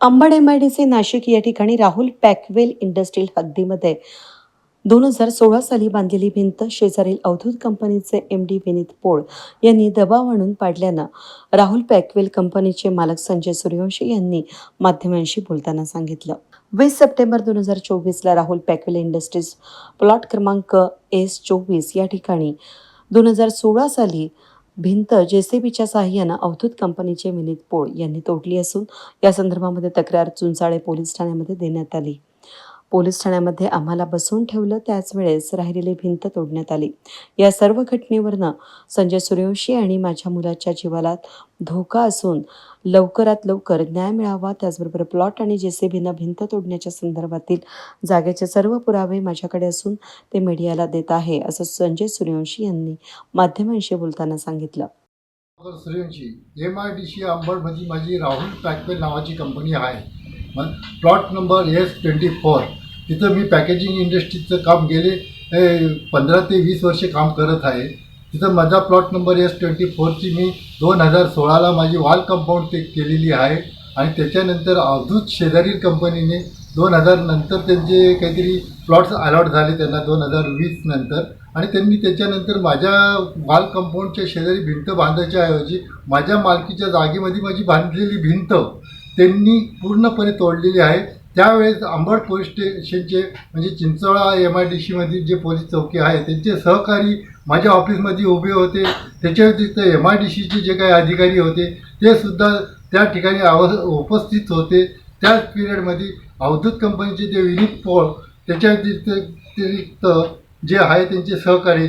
Ambad M I D C Nashik या ठिकाणी Rahul पॅकवेल industrial हद्दीमध्ये. दोन हजार सोळा साली बांधलेली भिंत शेजारील अवधूत कंपनीचे एम डी विनीत पोळ यांनी दबाव आणून पाडल्यानं राहुल पॅकवेल कंपनीचे मालक संजय सूर्यवंशी यांनी माध्यमांशी बोलताना सांगितलं. वीस सप्टेंबर दोन हजार चोवीसला राहुल पॅकवेल इंडस्ट्रीज प्लॉट क्रमांक एस चोवीस या ठिकाणी दोन हजार सोळा साली भिंत जेसीबीच्या साह्यानं अवधूत कंपनीचे विनीत पोळ यांनी तोडली असून या संदर्भामध्ये तक्रार चुंचाळे पोलीस ठाण्यामध्ये देण्यात आली. पोलीस ठाण्यामध्ये आम्हाला बसवून ठेवलं त्याच वेळेस राहिलेली भिंत तोडण्यात आली. या सर्व घटनेवरनं संजय सूर्यवंशी आणि माझ्या मुलाच्या जीवाला धोका असून लवकरात लवकर न्याय मिळावा त्याचबरोबर प्लॉट आणि जेसीबीनं भिंत तोडण्याच्या संदर्भातील जागेचे सर्व पुरावे माझ्याकडे असून ते मीडियाला देत आहे असं संजय सूर्यवंशी यांनी माध्यमांशी बोलताना सांगितलं. Suryavanshi M I D C अंबडमध्ये माझी राहुल पॅकवेल नावाची कंपनी आहे. मग plot number S twenty four तिथं मी पॅकेजिंग इंडस्ट्रीचं काम गेले पंधरा ते वीस वर्षे काम करत आहे. तिथं माझा प्लॉट नंबर एस ट्वेंटी फोरची मी दोन हजार सोळाला माझी वॉल कंपाऊंड ते केलेली आहे. आणि त्याच्यानंतर अवधूत शेजारील कंपनीने दोन हजार नंतर त्यांचे काहीतरी प्लॉट्स अलॉट झाले त्यांना दोन हजार वीस नंतर. आणि त्यांनी त्याच्यानंतर माझ्या वाल कंपाऊंडच्या शेजारी भिंत बांधायच्या ऐवजी माझ्या मालकीच्या जागेमध्ये माझी बांधलेली भिंत त्यांनी पूर्णपणे तोडलेली आहे. त्यावेळेस अंबड पोलीस स्टेशनचे म्हणजे चिंचोळा एम आय डी सीमधील जे पोलीस चौकी आहे त्यांचे सहकारी माझ्या ऑफिसमध्ये उभे होते. त्याच्या व्यतिरिक्त एम आय डी सीचे जे काही अधिकारी होते ते सुद्धा त्या ठिकाणी आव उपस्थित होते. त्याच पिरियडमध्ये अवधूत कंपनीचे जे विनीत पोळ त्याच्या व्यतिरिक्त जे आहे त्यांचे सहकारी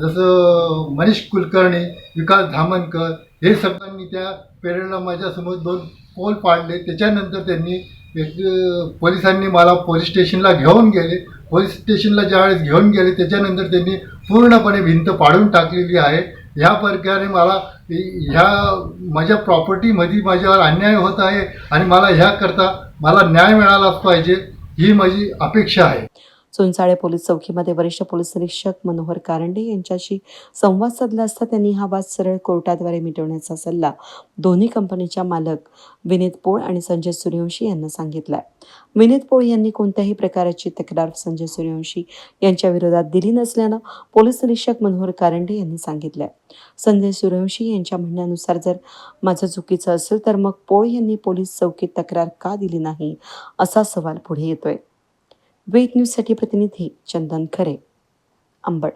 जसं मनीष कुलकर्णी विकास धामनकर हे सगळ्यांनी त्या पिरियडला माझ्यासमोर दोन पोल पाडले. त्याच्यानंतर त्यांनी एक पोलिसांनी मला पोलीस स्टेशनला घेऊन गेले. पोलीस स्टेशनला ज्यावेळेस घेऊन गेले त्याच्यानंतर त्यांनी पूर्णपणे भिंत पाडून टाकलेली आहे. ह्या प्रकारे मला ह्या माझ्या प्रॉपर्टीमध्ये माझ्यावर अन्याय होत आहे आणि मला ह्याकरता मला न्याय मिळालाच पाहिजे ही माझी अपेक्षा आहे. चुंचाळे पोलीस चौकीमध्ये वरिष्ठ पोलीस निरीक्षक मनोहर कारंडे यांच्याशी संवाद साधला असता त्यांनी हा वाद सरळ कोर्टाद्वारे मिटवण्याचा सल्ला दोन्ही कंपनीच्या मालक विनीत पोळ आणि संजय सूर्यवंशी यांना सांगितला विनीत पोळ यांनी कोणत्याही प्रकाराची तक्रार संजय सूर्यवंशी यांच्या विरोधात दिली नसल्यानं पोलीस निरीक्षक मनोहर कारंडे यांनी सांगितलंय. संजय सूर्यवंशी यांच्या म्हणण्यानुसार जर माझं चुकीचं असेल तर मग पोळ यांनी पोलीस चौकीत तक्रार का दिली नाही असा सवाल पुढे येतोय. वेट न्यूजसाठी प्रतिनिधी चंदन खरे अंबड.